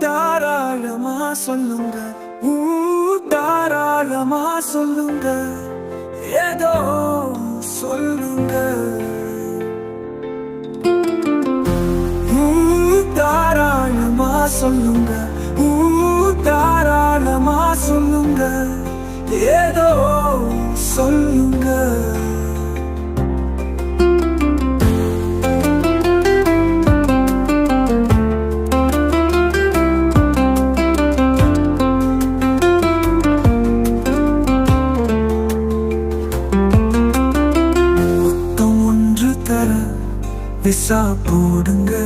தாராளமா சொல்லுங்க தாராளமா சொல்லுங்க ஏதோ சொல்லுங்க. தாராளமா சொல்லுங்க தாராளமா சொல்லுங்க ஏதோ சொல்லுங்க. விசா போடுங்க.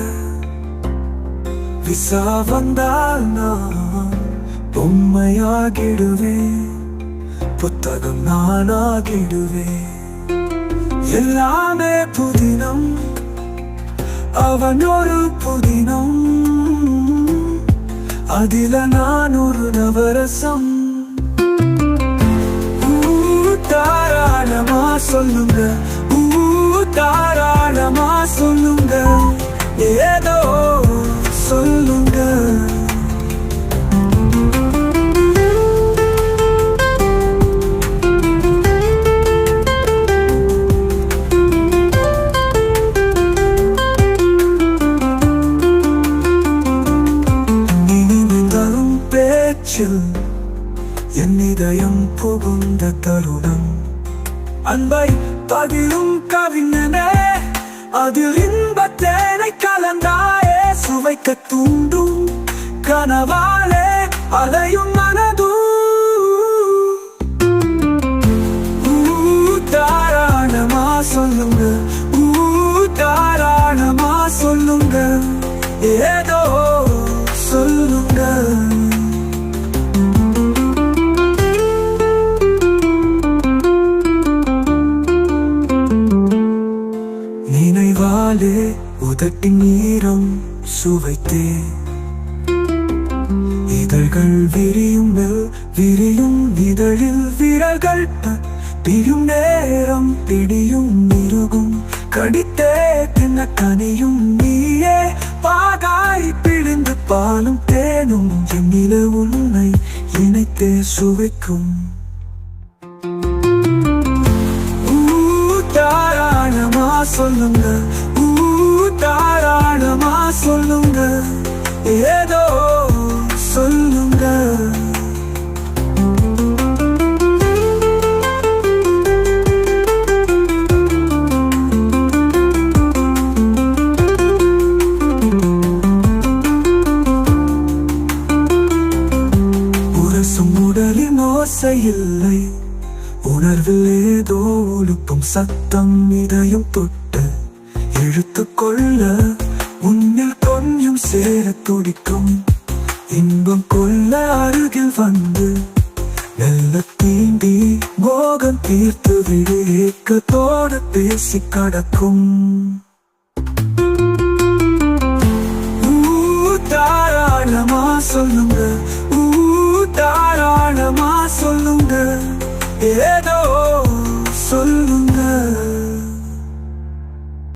விசா வந்தால் நான் பொம்மையாகிடுவேன். புத்தகம் நானாகிடுவேன் எல்லாமே புதினம். அவன் ஒரு புதினம். அதில நான் ஒரு நவரசம். தாராளமா சொல்லுங்க. தாராளமா சொல்லுங்க. ஏதோ சொல்லுங்க. பேச்சில் என் இதயம் புகுந்த தருணம். அன்பை பதிலும் கவிஞனே அதில் இன்பத்தேனை கலந்தாயே சுவைக்க தூண்டும் கனவாலே அலையும் காலே உதட்டி நீரம் சுவைத்தே. இதழ்கள் விரியும் விரியும் இதழில் விரல்கள் பிரியும் நேரம் பிடியும் மிருகும். கடித்தே தின்ன கனியும் நீயே பாகாய் பிழிந்து பாலும் தேனும். எண்ணில உன்னை இணைத்தே சுவைக்கும். சொல்லுங்க. ஊ, தாராளமா சொல்லுங்க. ஏதோ சொல்லுங்க. உடலின் ஓசை இல்லை. உணர்வில் ஏதோ ஒழுப்பும் சத்தம் இதயம் தொட்டு இழுத்து கொள்ள உன்னில் கொஞ்சம் சேர துடிக்கும். இன்பம் கொள்ள அருகில் வந்து நல்ல தீண்டி மோகம் தீர்த்து விடு ஏக்கத்தோடு பேசி கடக்கும். தாராளமா சொல்லுங்க ஊ, தாராளமா சொல்லுங்க. ஏதோ